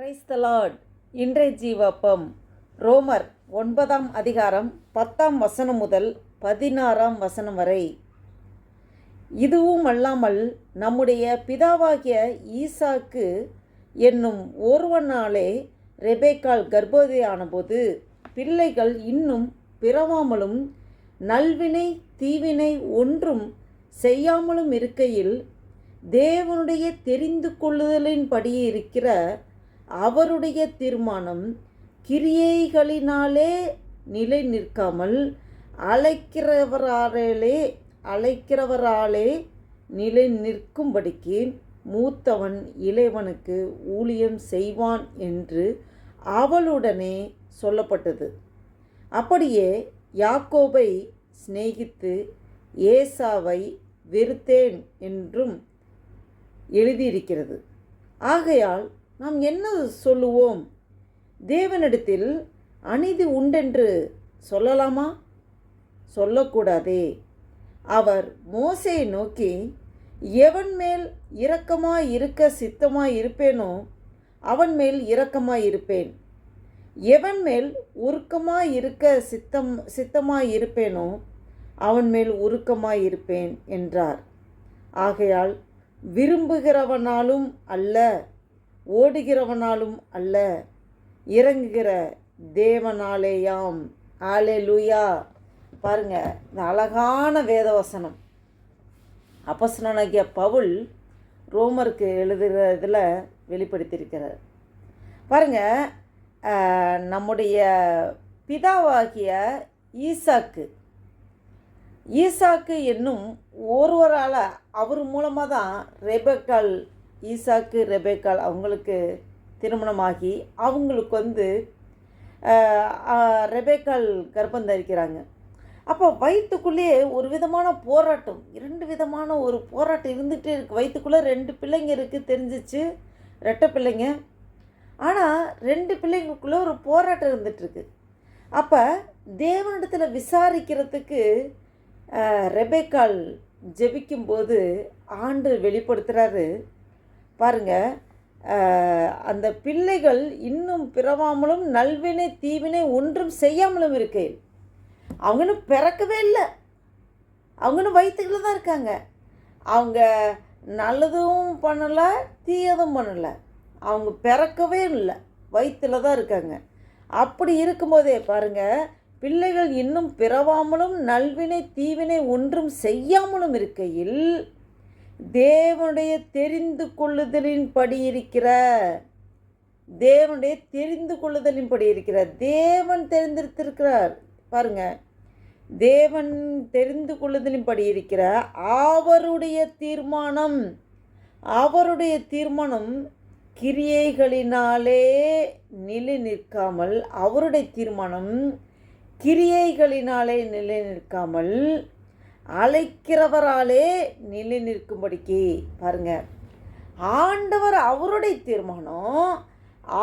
Praise the Lord இன்றைய ஜீவப்பம் ரோமர் ஒன்பதாம் அதிகாரம் பத்தாம் வசனம் முதல் பதினாறாம் வசனம் வரை. இதுவும் அல்லாமல் நம்முடைய பிதாவாகிய ஈசாக்கு என்னும் ஒருவனாலே ரெபேக்கால் கர்ப்பவதியானபோது பிள்ளைகள் இன்னும் பிறவாமலும் நல்வினை தீவினை ஒன்றும் செய்யாமலும் இருக்கையில் தேவனுடைய தெரிந்து கொள்ளுதலின்படி இருக்கிற அவருடைய தீர்மானம் கிரியைகளினாலே நிலை நிற்காமல் அழைக்கிறவராலே அழைக்கிறவராலே நிலை நிற்கும்படிக்கு மூத்தவன் இளையவனுக்கு ஊழியம் செய்வான் என்று அவளுடனே சொல்லப்பட்டது. அப்படியே யாக்கோபை சிநேகித்து ஏசாவை வெறுத்தேன் என்றும் எழுதியிருக்கிறது. ஆகையால் நாம் என்ன சொல்லுவோம்? தேவனிடத்தில் அநீதி உண்டென்று சொல்லலாமா? சொல்லக்கூடாதே. அவர் மோசையை நோக்கி எவன் மேல் இரக்கமாய் இருக்க சித்தமாய் இருப்பேனோ அவன் மேல் இரக்கமாய் இருப்பேன். எவன் மேல் உருக்கமாய் இருக்க சித்தம் சித்தமாய் இருப்பேனோ அவன் மேல் உருக்கமாய் இருப்பேன் என்றார். ஆகையால் விரும்புகிறவனாலும் அல்ல. ஓடுகிறவனாலும் அல்ல இறங்குகிற தேவனாலேயாம். ஆலே லூயா பாருங்க இந்த அழகான வேதவசனம். அப்பசனாகிய பவுல் ரோமருக்கு எழுதுகிறதில் வெளிப்படுத்தியிருக்கிறார். பாருங்கள் நம்முடைய பிதாவாகிய ஈசாக்கு. ஈசாக்கு என்னும் ஒருவரால் அவர் மூலமாக தான் ரெபேக்கால் ஈசாக்கு ரெபேக்கால் அவங்களுக்கு திருமணமாகி அவங்களுக்கு வந்து ரெபேக்கால் கர்ப்பம் தரிக்கிறாங்க. அப்போ வயிற்றுக்குள்ளேயே ஒரு விதமான போராட்டம் இரண்டு விதமான ஒரு போராட்டம் இருந்துகிட்டே இருக்குது வயிற்றுக்குள்ளே ரெண்டு பிள்ளைங்க இருக்குது தெரிஞ்சிச்சு ரெட்டை பிள்ளைங்க. ஆனால் ரெண்டு பிள்ளைங்களுக்குள்ளே ஒரு போராட்டம் இருந்துகிட்ருக்கு அப்போ தேவனிடத்தில் விசாரிக்கிறதுக்கு ரெபேக்கால் ஜெபிக்கும்போது ஆண்டு வெளிப்படுத்துகிறாரு பாருங்க அந்த பிள்ளைகள் இன்னும் பிறவாமலும் நல்வினை தீவினை ஒன்றும் செய்யாமலும் இருக்கு. அவங்கன்னு பிறக்கவே இல்லை. அவங்கன்னு இன்னும் வயிற்றுக்குள்ள தான் இருக்காங்க. அவங்க நல்லதும் பண்ணலை தீயதும் பண்ணலை. அவங்க பிறக்கவே இல்லை. வயிற்றில் தான் இருக்காங்க. அப்படி இருக்கும்போதே பாருங்கள் பிள்ளைகள் இன்னும் பிறவாமலும் நல்வினை தீவினை ஒன்றும் செய்யாமலும் இருக்கையில் தேவனுடைய தெரிந்து கொள்ளுதலின் படி இருக்கிற தேவனுடைய தெரிந்து கொள்ளுதலின் படி இருக்கிற தேவன் தெரிந்திருத்திருக்கிறார். பாருங்க தேவன் தெரிந்து கொள்ளுதலின் படி இருக்கிற அவருடைய தீர்மானம் அவருடைய தீர்மானம் கிரியைகளினாலே நிலை நிற்காமல் அவருடைய தீர்மானம் கிரியைகளினாலே நிலை நிற்காமல் அழைக்கிறவராலே நிலை நிற்கும்படிக்கு. பாருங்க. ஆண்டவர் அவருடைய தீர்மானம்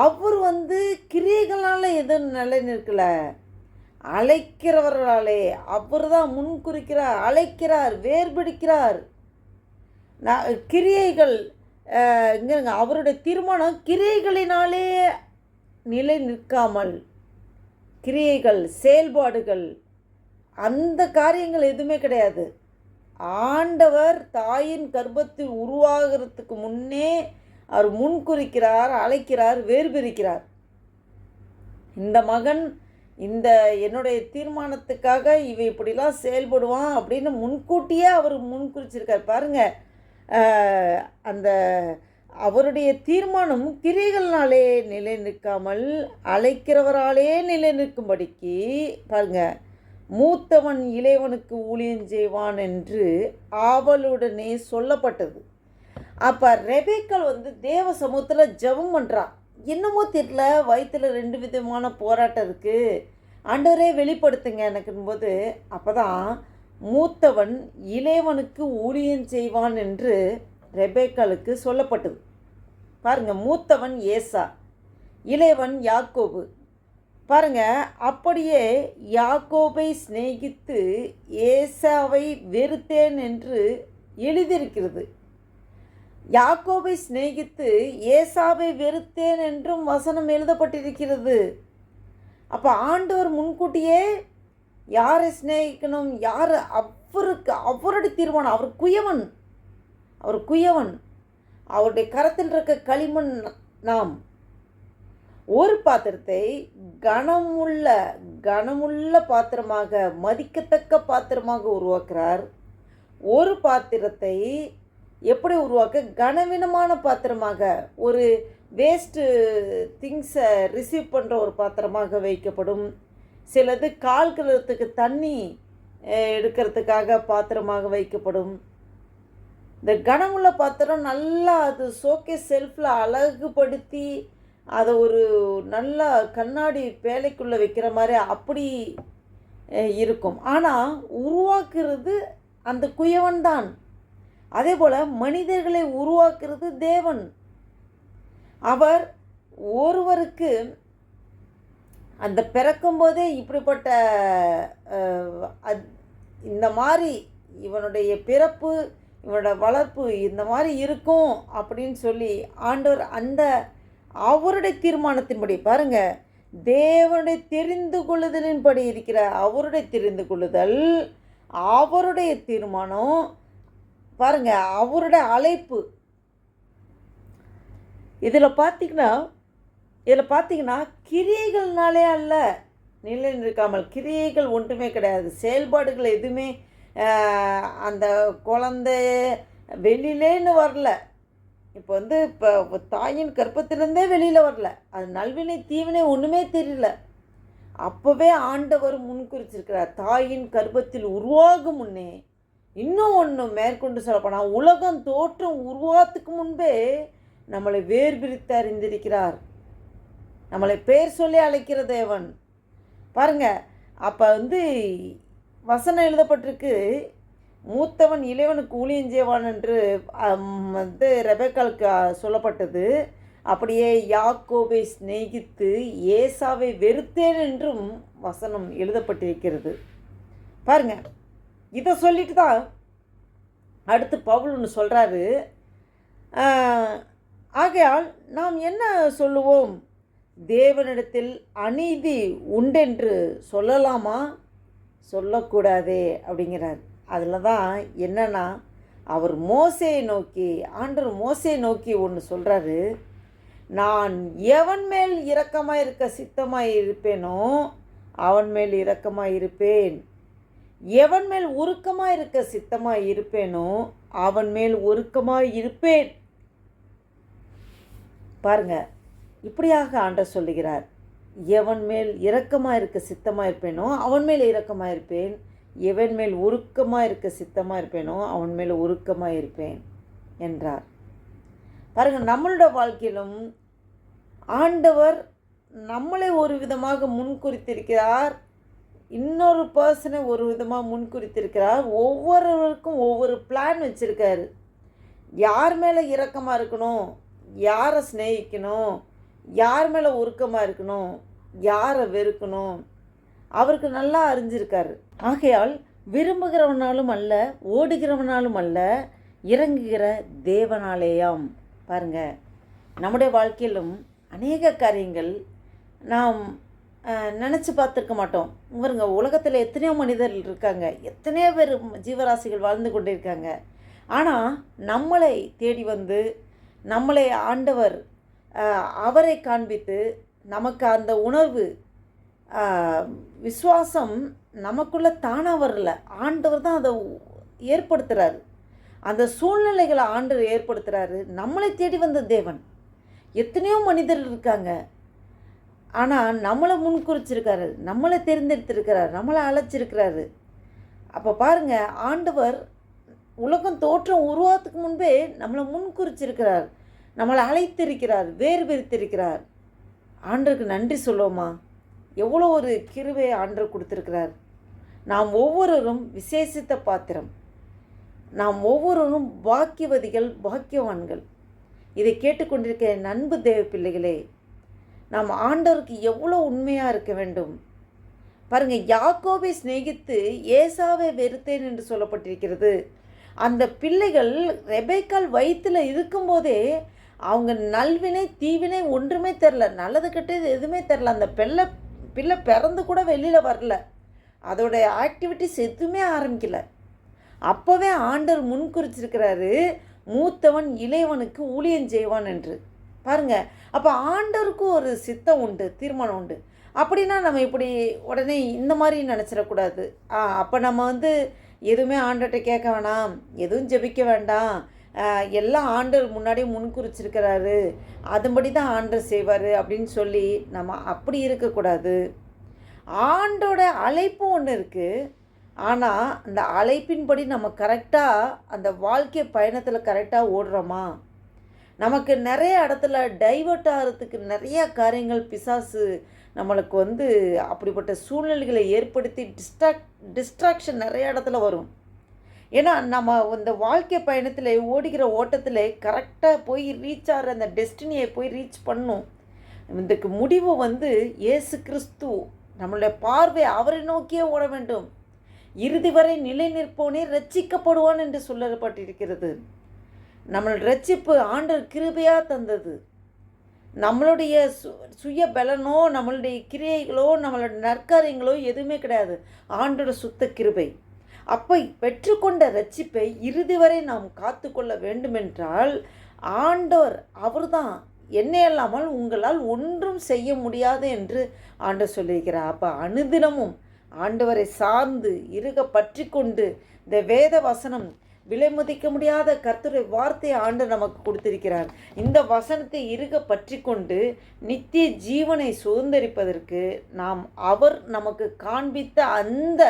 அவர் வந்து கிரியைகளால் எதுவும் நிலை நிற்கலை. அழைக்கிறவர்களாலே அவர் தான் முன் குறிக்கிறார் அழைக்கிறார் வேர்பிடிக்கிறார் நான் கிரியைகள் இங்க அவருடைய தீர்மானம் கிரியைகளினாலே நிலை நிற்காமல் கிரியைகள் செயல்பாடுகள் அந்த காரியங்கள் எதுவுமே கிடையாது. ஆண்டவர் தாயின் கர்ப்பத்தில் உருவாகிறதுக்கு முன்னே அவர் முன்குறிக்கிறார் அழைக்கிறார் வேர்பிரிக்கிறார். இந்த மகன் இந்த என்னுடைய தீர்மானத்துக்காக இவை இப்படிலாம் செயல்படுவான் அப்படின்னு முன்கூட்டியே அவர் முன்குறிச்சிருக்கார். பாருங்கள் அந்த அவருடைய தீர்மானம் கிரிகள்னாலே நிலை நிற்காமல் அழைக்கிறவராலே நிலை நிற்கும்படிக்கு பாருங்கள் மூத்தவன் இளையவனுக்கு ஊழியம் செய்வான் என்று ஆவலுடனே சொல்லப்பட்டது. அப்போ ரெபேக்கல் வந்து தேவ சமூகத்தில் ஜெபம் பண்ணுறான் என்னமோ தெரியல வயிற்றில் ரெண்டு விதமான போராட்டம் இருக்குது ஆண்டவரே வெளிப்படுத்துங்க எனக்கும்போது அப்போ தான் மூத்தவன் இளையவனுக்கு ஊழியம் செய்வான் என்று ரெபேக்காலுக்கு சொல்லப்பட்டது. பாருங்கள் மூத்தவன் ஏசா இளையவன் யாக்கோபு. பாருங்க அப்படியே யாக்கோபை சிநேகித்து ஏசாவை வெறுத்தேன் என்று எழுதியிருக்கிறது. யாக்கோபை சிநேகித்து ஏசாவை வெறுத்தேன் என்றும் வசனம் எழுதப்பட்டிருக்கிறது. அப்போ ஆண்டவர் முன்கூட்டியே யாரை சிநேகிக்கணும்? யார் அவருக்கு அவருடைய தீர்மானம் அவர் குயவன் அவர் குயவன். அவருடைய கரத்தில் இருக்க களிமண் நாம் ஒரு பாத்திரத்தை கனமுள்ள கனமுள்ள பாத்திரமாக மதிக்கத்தக்க பாத்திரமாக உருவாக்குறார். ஒரு பாத்திரத்தை எப்படி உருவாக்க? கனவீனமான பாத்திரமாக ஒரு வேஸ்ட்டு திங்ஸை ரிசீவ் பண்ணுற ஒரு பாத்திரமாக வைக்கப்படும். சிலது கால் கழுவுறதுக்கு தண்ணி எடுக்கிறதுக்காக பாத்திரமாக வைக்கப்படும். இந்த கனமுள்ள பாத்திரம் நல்லா அது சோக்கே செல்ஃபில் அழகுபடுத்தி அதை ஒரு நல்லா கண்ணாடி பேலைக்குள்ளே வைக்கிற மாதிரி அப்படி இருக்கும். ஆனால் உருவாக்குறது அந்த குயவன் தான். அதே போல் மனிதர்களை உருவாக்குறது தேவன். அவர் ஒருவருக்கு அந்த பிறக்கும்போதே இப்படிப்பட்ட அத்- இந்த மாதிரி இவனுடைய பிறப்பு இவனோட வளர்ப்பு இந்த மாதிரி இருக்கும் அப்படின்னு சொல்லி ஆண்டவர் அந்த அவருடைய தீர்மானத்தின்படி பாருங்க. தேவனுடைய தெரிந்து கொள்ளுதலின்படி இருக்கிற அவருடைய தெரிந்து கொள்ளுதல் அவருடைய தீர்மானம் பாருங்க அவருடைய அழைப்பு. இதில் பார்த்தீங்கன்னா இதில் பார்த்தீங்கன்னா கிரியைகள்னாலே அல்ல நிலை நிற்காமல் கிரியைகள் ஒன்றுமே கிடையாது. செயல்பாடுகள் எதுவுமே அந்த குழந்தை வெளியிலேன்னு வரல. இப்போ வந்து இப்போ தாயின் கற்பத்திலேருந்தே வெளியில் வரல. அது நல்வினை தீவினை ஒன்றுமே தெரியல. அப்போவே ஆண்டவர் முன்குறிச்சிருக்கிறார் தாயின் கர்ப்பத்தில் உருவாகும் முன்னே இன்னும் ஒன்று மேற்கொண்டு சொல்லப்போனால் உலகம் தோற்றம் உருவாத்துக்கு முன்பே நம்மளை வேர் பிரித்து அறிந்திருக்கிறார். நம்மளை பேர் சொல்லி அழைக்கிற தேவன். பாருங்க அப்போ வந்து வசனம் எழுதப்பட்டிருக்கு மூத்தவன் இளைவனுக்கு ஊழியம் செய்வான் என்று வந்து ரெபேக்காலுக்கு சொல்லப்பட்டது. அப்படியே யாக்கோவை சிநேகித்து ஏசாவை வெறுத்தேன் என்றும் வசனம் எழுதப்பட்டிருக்கிறது. பாருங்க இதை சொல்லிட்டு தான் அடுத்து பவுல் ஒன்று சொல்கிறாரு ஆகையால் நாம் என்ன சொல்லுவோம்? தேவனிடத்தில் அநீதி உண்டென்று சொல்லலாமா? சொல்லக்கூடாதே அப்படிங்கிறார். அதில் தான் என்னென்னா அவர் மோசையை நோக்கி ஆண்டர் மோசையை நோக்கி ஒன்று சொல்கிறாரு நான் எவன் மேல் இரக்கமாக இருக்க சித்தமாக இருப்பேனோ அவன் மேல் இரக்கமாக இருப்பேன். எவன் மேல் உருக்கமாக இருக்க சித்தமாக இருப்பேனோ அவன் மேல் உருக்கமாக இருப்பேன். பாருங்க இப்படியாக ஆண்டர் சொல்லுகிறார். எவன் மேல் இரக்கமாக இருக்க சித்தமாக இருப்பேனோ அவன் மேல் இரக்கமாக இருப்பேன். எவன் மேல் உருக்கமாக இருக்க சித்தமாக இருப்பேனோ அவன் மேல் உருக்கமாக இருப்பேன் என்றார். பாருங்கள் நம்மளோட வாழ்க்கையிலும் ஆண்டவர் நம்மளை ஒரு விதமாக முன்குறித்திருக்கிறார். இன்னொரு பர்சனை ஒரு விதமாக முன்குறித்திருக்கிறார். ஒவ்வொருவருக்கும் ஒவ்வொரு பிளான் வச்சுருக்காரு. யார் மேலே இரக்கமாக இருக்கணும்? யாரை சிநேகிக்கணும்? யார் மேலே உருக்கமாக இருக்கணும்? யாரை வெறுக்கணும்? அவருக்கு நல்லா அறிஞ்சிருக்காரு. ஆகையால் விரும்புகிறவனாலும் அல்ல ஓடுகிறவனாலும் அல்ல இறங்குகிற தேவனாலேயாம். பாருங்க நம்முடைய வாழ்க்கையிலும் அநேக காரியங்கள் நாம் நினச்சி பார்த்துருக்க மாட்டோம். பாருங்க உலகத்தில் எத்தனையோ மனிதர்கள் இருக்காங்க. எத்தனையோ பேர் ஜீவராசிகள் வாழ்ந்து கொண்டிருக்காங்க. ஆனால் நம்மளை தேடி வந்து நம்மளை ஆண்டவர் அவரை காண்பித்து நமக்கு அந்த உணர்வு விஸ்வாசம் விசுவாசம் நமக்குள்ளே தானாக வரல. ஆண்டவர் தான் அதை ஏற்படுத்துகிறாரு அந்த சூழ்நிலைகளை ஆண்டவர் ஏற்படுத்துகிறாரு நம்மளை தேடி வந்த தேவன். எத்தனையோ மனிதர் இருக்காங்க. ஆனால் நம்மளை முன்குறிச்சிருக்காரு. நம்மளை தேர்ந்தெடுத்திருக்கிறார். நம்மளை அழைச்சிருக்கிறாரு. அப்போ பாருங்கள் ஆண்டவர் உலகம் தோற்றம் உருவாத்துக்கு முன்பே நம்மளை முன்குறிச்சிருக்கிறார். நம்மளை அழைத்திருக்கிறார். வேறு பிரித்திருக்கிறார் ஆண்டருக்கு நன்றி சொல்லுவோமா? எவ்வளோ ஒரு கிருவை ஆண்டு கொடுத்துருக்கிறார். நாம் ஒவ்வொருவரும் விசேஷித்த பாத்திரம். நாம் ஒவ்வொருவரும் பாக்கியவதிகள் பாக்கியவான்கள். இதை கேட்டுக்கொண்டிருக்க நண்பு தேவ பிள்ளைகளே நாம் ஆண்டவருக்கு எவ்வளோ உண்மையாக இருக்க வேண்டும். பாருங்கள் யாக்கோவை சிநேகித்து ஏசாவை வெறுத்தேன் என்று சொல்லப்பட்டிருக்கிறது. அந்த பிள்ளைகள் ரெபேக்கால் வயிற்றில் இருக்கும்போதே அவங்க நல்வினை தீவினை ஒன்றுமே தெரில நல்லது கெட்டது எதுவுமே தெரில அந்த பெல்ல பிள்ளை பிறந்து கூட வெளியில் வரல. அதோடைய ஆக்டிவிட்டிஸ் எதுவுமே ஆரம்பிக்கல. அப்போவே ஆண்டர் முன்குறிச்சிருக்கிறாரு மூத்தவன் இளையவனுக்கு ஊழியம் செய்வான் என்று. பாருங்க அப்போ ஆண்டருக்கும் ஒரு சித்தம் உண்டு தீர்மானம் உண்டு. அப்படின்னா நம்ம இப்படி உடனே இந்த மாதிரி நினச்சிடக்கூடாது. ஆ அப்போ நம்ம வந்து எதுவுமே ஆண்டர்கிட்ட கேட்க வேணாம் எதுவும் ஜெபிக்க வேண்டாம் எல்லாம் ஆண்டர் முன்னாடியே முன்குறிச்சிருக்கிறாரு. அதுபடி தான் ஆண்டர் செய்வார் அப்படின்னு சொல்லி நம்ம அப்படி இருக்கக்கூடாது ஆண்டோட அழைப்பு ஒன்று இருக்குது ஆனால் அந்த அழைப்பின்படி நம்ம கரெக்டாக அந்த வாழ்க்கை பயணத்தில் கரெக்டாக ஓடுறோமா? நமக்கு நிறைய இடத்துல டைவர்ட் ஆகிறதுக்கு நிறைய காரியங்கள் பிசாசு நம்மளுக்கு வந்து அப்படிப்பட்ட சூழ்நிலைகளை ஏற்படுத்தி டிஸ்ட்ராக்ட் டிஸ்ட்ராக்ஷன் நிறைய இடத்துல வரும். ஏன்னா நம்ம இந்த வாழ்க்கை பயணத்தில் ஓடுகிற ஓட்டத்தில் கரெக்டாக போய் ரீச் ஆகிற அந்த டெஸ்டினியை போய் ரீச் பண்ணும். இதுக்கு முடிவு வந்து இயேசு கிறிஸ்து. நம்மளுடைய பார்வை அவரை நோக்கியே ஓட வேண்டும். இறுதி வரை நிலை நிற்போனே ரட்சிக்கப்படுவான் என்று சொல்லப்பட்டிருக்கிறது. நம்மளோட ரட்சிப்பு ஆண்டர் கிருபையாக தந்தது. நம்மளுடைய சு சுய பலனோ நம்மளுடைய கிரியைகளோ நம்மளோட நற்காரியங்களோ எதுவுமே கிடையாது. ஆண்டோட சுத்த கிருபை. அப்போ பெற்றுக்கொண்ட ரட்சிப்பை இறுதி வரை நாம் காத்துக்கொள்ள வேண்டுமென்றால் ஆண்டவர் அவர்தான் என்னை அல்லாமல் உங்களால் ஒன்றும் செய்ய முடியாது என்று ஆண்டவர் சொல்லியிருக்கிறார் அப்போ அனுதினமும் ஆண்டவரை சார்ந்து இருக பற்றி கொண்டு இந்த வேத வசனம் விலை மதிக்க முடியாத கர்த்தருடைய வார்த்தையை ஆண்டு நமக்கு கொடுத்திருக்கிறார். இந்த வசனத்தை இருக பற்றி கொண்டு நித்திய ஜீவனை சுதந்திரிப்பதற்கு நாம் அவர் நமக்கு காண்பித்த அந்த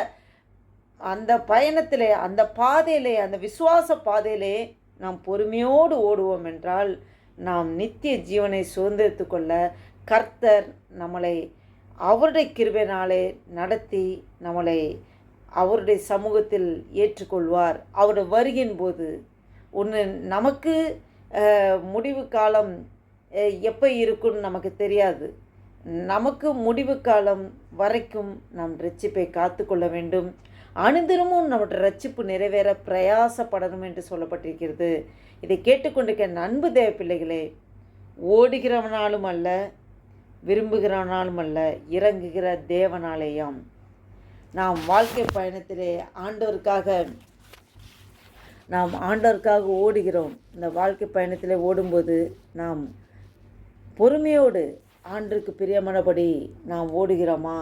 அந்த பயணத்தில் அந்த பாதையிலே அந்த விசுவாச பாதையிலே நாம் பொறுமையோடு ஓடுவோம் என்றால் நாம் நித்திய ஜீவனை சுதந்திரித்து கொள்ள கர்த்தர் நம்மளை அவருடைய கிருபையினாலே நடத்தி நம்மளை அவருடைய சமூகத்தில் ஏற்றுக்கொள்வார். அவருடைய வருகின் போது ஒன்று நமக்கு முடிவு காலம் எப்போ இருக்குன்னு நமக்கு தெரியாது. நமக்கு முடிவு காலம் வரைக்கும் நாம் ரட்சிப்பை காத்துக்கொள்ள வேண்டும். அனுதினமும் நம்முடைய ரட்சிப்பு நிறைவேற பிரயாசப்படணும் என்று சொல்லப்பட்டிருக்கிறது. இதை கேட்டுக்கொண்டிருக்க அன்பு தேவ பிள்ளைகளே ஓடுகிறவனாலும் அல்ல விரும்புகிறவனாலும் அல்ல இறங்குகிற தேவனாலேயாம். நாம் வாழ்க்கை பயணத்திலே ஆண்டவருக்காக நாம் ஆண்டவருக்காக ஓடுகிறோம். இந்த வாழ்க்கை பயணத்திலே ஓடும்போது நாம் பொறுமையோடு ஆண்டுக்கு பிரியமானபடி நாம் ஓடுகிறோமா?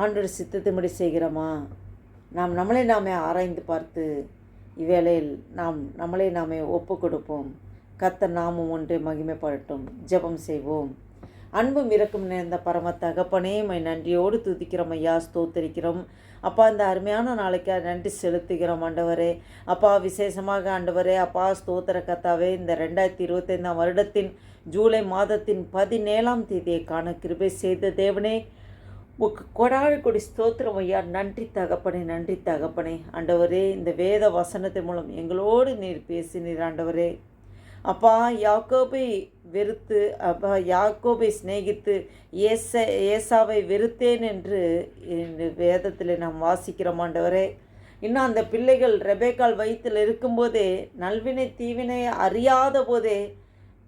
ஆண்டோட சித்தத்தின்படி செய்கிறோமா? நாம் நம்மளை நாமே ஆராய்ந்து பார்த்து இவ்வேளையில் நாம் நம்மளை நாமே ஒப்பு கொடுப்போம் கத்த நாமும் ஒன்றே மகிமைப்படட்டும் ஜெபம் செய்வோம். அன்பும் இறக்கும் நேர்ந்த பரம தகப்பனே மை நன்றியோடு துதிக்கிறோம். ஐயா ஸ்தோத்தரிக்கிறோம். அப்பா இந்த அருமையான நாளைக்கு நன்றி செலுத்துகிறோம் ஆண்டவரே. அப்பா விசேஷமாக ஆண்டவரே அப்பா ஸ்தோத்திர கத்தாவே இந்த ரெண்டாயிரத்தி இருபத்தைந்தாம் வருடத்தின் ஜூலை மாதத்தின் பதினேழாம் தேதியை காண கிருபை செய்த தேவனே. உக்கு கொடாவி கொடி ஸ்தோத்திரம் ஐயா. நன்றி தகப்பனே நன்றி தகப்பனே. ஆண்டவரே இந்த வேத வசனத்தின் மூலம் எங்களோடு நீர் பேசினீர் ஆண்டவரே. அப்பா யாக்கோபை வெறுத்து அப்பா யாக்கோபை சிநேகித்து ஏச ஏசாவை வெறுத்தேன் என்று இந்த வேதத்தில் நாம் வாசிக்கிறோம் ஆண்டவரே. இன்னும் அந்த பிள்ளைகள் ரெபேக்கால் வயிற்றில் இருக்கும்போதே நல்வினை தீவினை அறியாத போதே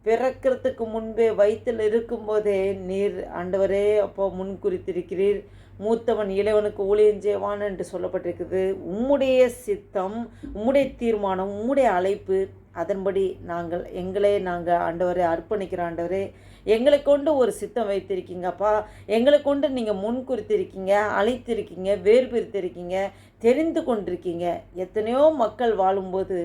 பிறக்கிறதுக்கு முன்பே வயிற்றில் இருக்கும்போதே நீர் ஆண்டவரே அப்போ முன் குறித்திருக்கிறீர். மூத்தவன் இளைவனுக்கு ஊழியம் செய்வான் என்று சொல்லப்பட்டிருக்குது. உம்முடைய சித்தம் உம்முடைய தீர்மானம் உம்முடைய அழைப்பு அதன்படி நாங்கள் எங்களே நாங்கள் ஆண்டவரை அர்ப்பணிக்கிற ஆண்டவரே எங்களை கொண்டு ஒரு சித்தம் வைத்திருக்கீங்கப்பா எங்களை கொண்டு நீங்கள் முன் குறித்திருக்கீங்க அழைத்திருக்கீங்க வேறு பிரித்திருக்கீங்க தெரிந்து கொண்டிருக்கீங்க. எத்தனையோ மக்கள் வாழும்போது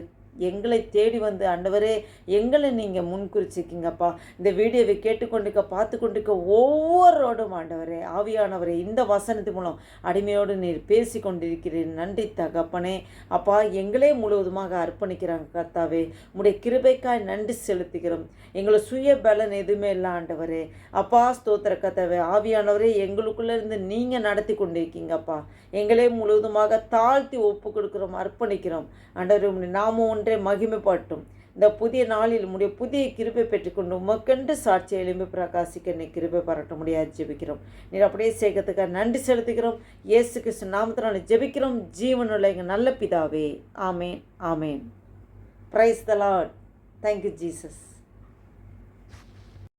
எங்களை தேடி வந்து ஆண்டவரே எங்களை நீங்கள் முன்குறிச்சிருக்கீங்கப்பா. இந்த வீடியோவை கேட்டுக்கொண்டிருக்க பார்த்து கொண்டிருக்க ஒவ்வொருவரோடும் ஆண்டவரே ஆவியானவரே இந்த வசனத்து மூலம் அடிமையோடு நீர் பேசி கொண்டிருக்கிறேன் நன்றி தகப்பனே. அப்பா எங்களே முழுவதுமாக அர்ப்பணிக்கிறாங்க கர்த்தாவே. உடைய கிருபைக்காய் நன்றி செலுத்துகிறோம். எங்களை சுய பலன் எதுவுமே இல்லை ஆண்டவரே. அப்பா ஸ்தோத்திர கத்தாவே ஆவியானவரே எங்களுக்குள்ளே இருந்து நீங்கள் நடத்தி கொண்டிருக்கீங்கப்பா. எங்களே முழுவதுமாக தாழ்த்தி ஒப்பு கொடுக்குறோம் அர்ப்பணிக்கிறோம். ஆண்டவரே நாமும் ஒன்றே மகிமைப்பட்டும் இந்த புதிய நாளில் உடைய புதிய கிருபை பெற்றுக்கொண்டு உமக்கென்று சாட்சியை எழும்பி பிரகாசிக்க நீ கிருபை பாராட்ட முடியாது ஜெபிக்கிறோம். நீர் அப்படியே சேர்க்கறதுக்காக நன்றி செலுத்துகிறோம். இயேசு கிறிஸ்து நாமத்தினால ஜெபிக்கிறோம். ஜீவனுள்ள எங்கள் நல்ல பிதாவே. ஆமேன் ஆமேன். Praise the lord thank you Jesus